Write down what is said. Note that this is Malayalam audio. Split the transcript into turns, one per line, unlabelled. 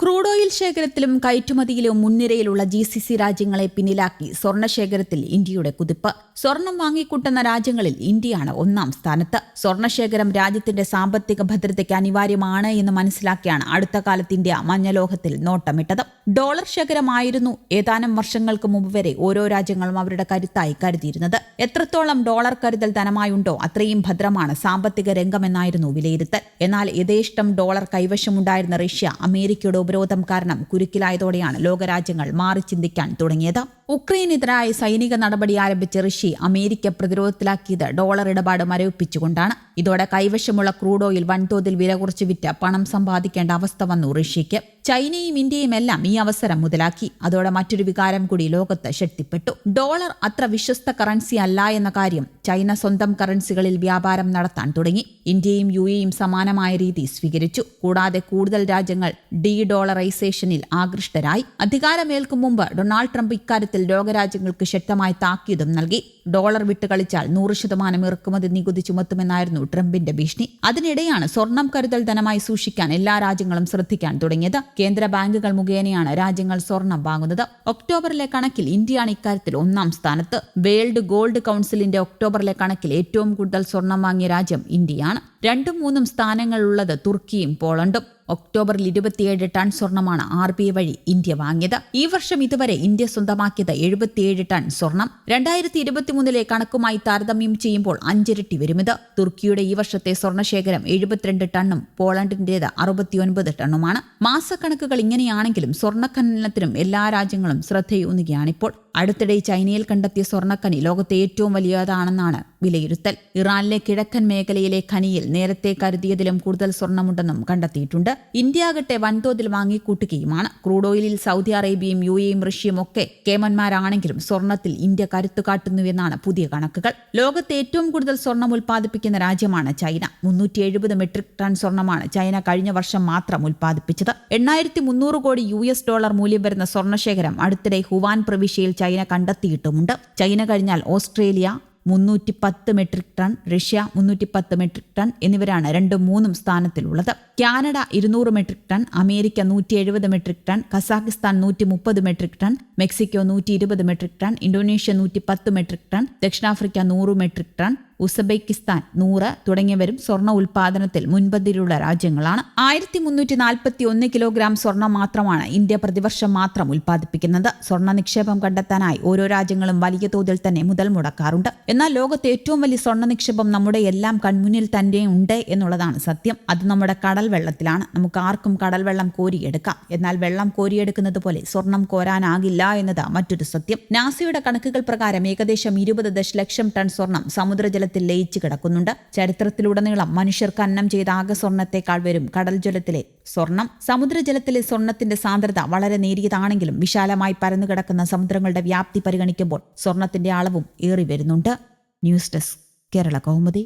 ക്രൂഡ് ഓയിൽ ശേഖരത്തിലും കയറ്റുമതിയിലും മുൻനിരയിലുള്ള ജി സി സി രാജ്യങ്ങളെ പിന്നിലാക്കി സ്വർണശേഖരത്തിൽ ഇന്ത്യയുടെ കുതിപ്പ്. സ്വർണം വാങ്ങിക്കൂട്ടുന്ന രാജ്യങ്ങളിൽ ഇന്ത്യയാണ് ഒന്നാം സ്ഥാനത്ത്. സ്വർണശേഖരം രാജ്യത്തിന്റെ സാമ്പത്തിക ഭദ്രതയ്ക്ക് അനിവാര്യമാണ് എന്ന് മനസ്സിലാക്കിയാണ് അടുത്ത കാലത്ത് ഇന്ത്യ മഞ്ഞലോഹത്തിൽ നോട്ടമിട്ടത്. ഡോളർ ശേഖരമായിരുന്നു ഏതാനും വർഷങ്ങൾക്ക് മുമ്പ് വരെ ഓരോ രാജ്യങ്ങളും അവരുടെ കരുത്തായി കരുതിയിരുന്നത്. എത്രത്തോളം ഡോളർ കരുതൽ ധനമായുണ്ടോ അത്രയും ഭദ്രമാണ് സാമ്പത്തിക രംഗമെന്നായിരുന്നു വിലയിരുത്തൽ. എന്നാൽ യഥേഷ്ടം ഡോളർ കൈവശമുണ്ടായിരുന്ന റഷ്യ അമേരിക്കയുടെ ഉപരോധം കാരണം കുരുക്കിലായതോടെയാണ് ലോകരാജ്യങ്ങൾ മാറി ചിന്തിക്കാൻ തുടങ്ങിയത്. ഉക്രൈനെതിരായ സൈനിക നടപടി ആരംഭിച്ച റഷ്യ അമേരിക്ക പ്രതിരോധത്തിലാക്കിയത് ഡോളർ ഇടപാട് മരവിപ്പിച്ചുകൊണ്ടാണ്. ഇതോടെ കൈവശമുള്ള ക്രൂഡ് ഓയിൽ വൻതോതിൽ വില കുറച്ച് വിറ്റ് പണം സമ്പാദിക്കേണ്ട അവസ്ഥ വന്നു റഷ്യയ്ക്ക്. ചൈനയും ഇന്ത്യയും എല്ലാം ഈ അവസരം മുതലാക്കി. അതോടെ മറ്റൊരു വികാരം കൂടി ലോകത്ത് ശക്തിപ്പെട്ടു. ഡോളർ അത്ര വിശ്വസ്ത കറൻസി അല്ല എന്ന കാര്യം ചൈന സ്വന്തം കറൻസികളിൽ വ്യാപാരം നടത്താൻ തുടങ്ങി. ഇന്ത്യയും യു എയും സമാനമായ രീതി സ്വീകരിച്ചു. കൂടാതെ കൂടുതൽ രാജ്യങ്ങൾ ഡി ഡോളറൈസേഷനിൽ ആകൃഷ്ടരായി. അധികാരമേൽക്കും മുമ്പ് ഡൊണാൾഡ് ട്രംപ് ഇക്കാര്യത്തിൽ ലോകരാജ്യങ്ങൾക്ക് ശക്തമായ താക്കീതും നൽകി. ഡോളർ വിട്ട് കളിച്ചാൽ നൂറ് ശതമാനം ഇറക്കുമതി നികുതി ചുമത്തുമെന്നായിരുന്നു ട്രംപിന്റെ ഭീഷണി. അതിനിടെയാണ് സ്വർണം കരുതൽ ധനമായി സൂക്ഷിക്കാൻ എല്ലാ രാജ്യങ്ങളും ശ്രദ്ധിക്കാൻ തുടങ്ങിയത്. കേന്ദ്ര ബാങ്കുകൾ മുഖേനയാണ് രാജ്യങ്ങൾ സ്വർണം വാങ്ങുന്നത്. ഒക്ടോബറിലെ കണക്കിൽ ഇന്ത്യയാണ് ഇക്കാര്യത്തിൽ ഒന്നാം സ്ഥാനത്ത്. വേൾഡ് ഗോൾഡ് കൗൺസിലിന്റെ ഒക്ടോബറിലെ കണക്കിൽ ഏറ്റവും കൂടുതൽ സ്വർണം വാങ്ങിയ രാജ്യം ഇന്ത്യയാണ്. രണ്ടും മൂന്നും സ്ഥാനങ്ങളുള്ളത് തുർക്കിയും പോളണ്ടും. ഒക്ടോബറിൽ ഇരുപത്തിയേഴ് ടൺ സ്വർണമാണ് ആർ ബി ഐ വഴി ഇന്ത്യ വാങ്ങിയത്. ഈ വർഷം ഇതുവരെ ഇന്ത്യ സ്വന്തമാക്കിയത് എഴുപത്തിയേഴ് ടൺ സ്വർണം. രണ്ടായിരത്തി ഇരുപത്തിമൂന്നിലെ കണക്കുമായി താരതമ്യം ചെയ്യുമ്പോൾ അഞ്ചിരട്ടി വരുമിത്. തുർക്കിയുടെ ഈ വർഷത്തെ സ്വർണശേഖരം എഴുപത്തിരണ്ട് ടണ്ണും പോളണ്ടിന്റേത് അറുപത്തിയൊൻപത് ടണ്ണുമാണ്. മാസക്കണക്കുകൾ ഇങ്ങനെയാണെങ്കിലും സ്വർണഖനനത്തിനും എല്ലാ രാജ്യങ്ങളും ശ്രദ്ധയൂന്നുകയാണിപ്പോൾ. അടുത്തിടെ ചൈനയിൽ കണ്ടെത്തിയ സ്വർണക്കനി ലോകത്തെ ഏറ്റവും വലിയതാണെന്നാണ് വിലയിരുത്തൽ. ഇറാനിലെ കിഴക്കൻ മേഖലയിലെ ഖനിയിൽ നേരത്തെ കരുതിയതിലും കൂടുതൽ സ്വർണമുണ്ടെന്നും കണ്ടെത്തിയിട്ടുണ്ട്. ഇന്ത്യ ആകട്ടെ വൻതോതിൽ വാങ്ങിക്കൂട്ടുകയുമാണ്. ക്രൂഡ് ഓയിലിൽ സൗദി അറേബ്യയും യു എയും റഷ്യയും ഒക്കെ കേമന്മാരാണെങ്കിലും സ്വർണത്തിൽ ഇന്ത്യ കരുത്തു കാട്ടുന്നുവെന്നാണ് പുതിയ കണക്കുകൾ. ലോകത്തെ ഏറ്റവും കൂടുതൽ സ്വർണം ഉൽപ്പാദിപ്പിക്കുന്ന രാജ്യമാണ് ചൈന. മുന്നൂറ്റി എഴുപത് മെട്രിക് ടൺ സ്വർണമാണ് ചൈന കഴിഞ്ഞ വർഷം മാത്രം ഉൽപ്പാദിപ്പിച്ചത്. എണ്ണായിരത്തി മുന്നൂറ് കോടി യു എസ് ഡോളർ മൂല്യം വരുന്ന സ്വർണശേഖരം അടുത്തിടെ ഹുവാൻ പ്രവിശ്യയിൽ ചൈന കണ്ടെത്തിയിട്ടുമുണ്ട്. ചൈന കഴിഞ്ഞാൽ ഓസ്ട്രേലിയ മുന്നൂറ്റി പത്ത് മെട്രിക് ടൺ റഷ്യ മുന്നൂറ്റി പത്ത് മെട്രിക് ടൺ എന്നിവരാണ് രണ്ടും മൂന്നും സ്ഥാനത്തിലുള്ളത്. കാനഡ ഇരുന്നൂറ് മെട്രിക് ടൺ അമേരിക്ക നൂറ്റി എഴുപത് മെട്രിക് ടൺ കസാഖിസ്ഥാൻ നൂറ്റി മുപ്പത് മെട്രിക് ടൺ മെക്സിക്കോ നൂറ്റി ഇരുപത് മെട്രിക് ടൺ ഇന്തോനേഷ്യ നൂറ്റി പത്ത് മെട്രിക് ടൺ ദക്ഷിണാഫ്രിക്ക നൂറ് മെട്രിക് ടൺ ഉസ്ബെക്കിസ്ഥാൻ നൂറ് തുടങ്ങിയവരും സ്വർണ ഉൽപാദനത്തിൽ മുൻപന്തിയിലുള്ള രാജ്യങ്ങളാണ്. ആയിരത്തി മുന്നൂറ്റി നാൽപ്പത്തി ഒന്ന് കിലോഗ്രാം സ്വർണം മാത്രമാണ് ഇന്ത്യ പ്രതിവർഷം മാത്രം ഉൽപ്പാദിപ്പിക്കുന്നത്. സ്വർണ നിക്ഷേപം കണ്ടെത്താനായി ഓരോ രാജ്യങ്ങളും വലിയ തോതിൽ തന്നെ മുതൽ മുടക്കാറുണ്ട്. എന്നാൽ ലോകത്തെ ഏറ്റവും വലിയ സ്വർണ നിക്ഷേപം നമ്മുടെ എല്ലാം കൺമുന്നിൽ തന്നെ ഉണ്ട് എന്നുള്ളതാണ് സത്യം. അത് നമ്മുടെ കടൽ വെള്ളത്തിലാണ്. നമുക്ക് ആർക്കും കടൽ വെള്ളം കോരിയെടുക്കാം. എന്നാൽ വെള്ളം കോരിയെടുക്കുന്നത് പോലെ സ്വർണം കോരാനാകില്ല എന്നത് മറ്റൊരു സത്യം. നാസയുടെ കണക്കുകൾ പ്രകാരം ഏകദേശം ഇരുപത് ദശലക്ഷം ടൺ സ്വർണം സമുദ്രജല ജലത്തിൽ ലയിച്ചു കിടക്കുന്നുണ്ട്. ചരിത്രത്തിലുടനീളം മനുഷ്യർക്ക് അന്നം ചെയ്ത ആകെ സ്വർണത്തെക്കാൾ വരും കടൽ ജലത്തിലെ സ്വർണം. സമുദ്രജലത്തിലെ സ്വർണത്തിന്റെ സാന്ദ്രത വളരെ നേരിയതാണെങ്കിലും വിശാലമായി പരന്നുകിടക്കുന്ന സമുദ്രങ്ങളുടെ വ്യാപ്തി പരിഗണിക്കുമ്പോൾ സ്വർണത്തിന്റെ അളവും ഏറി വരുന്നുണ്ട്. News desk Kerala Kaumudi.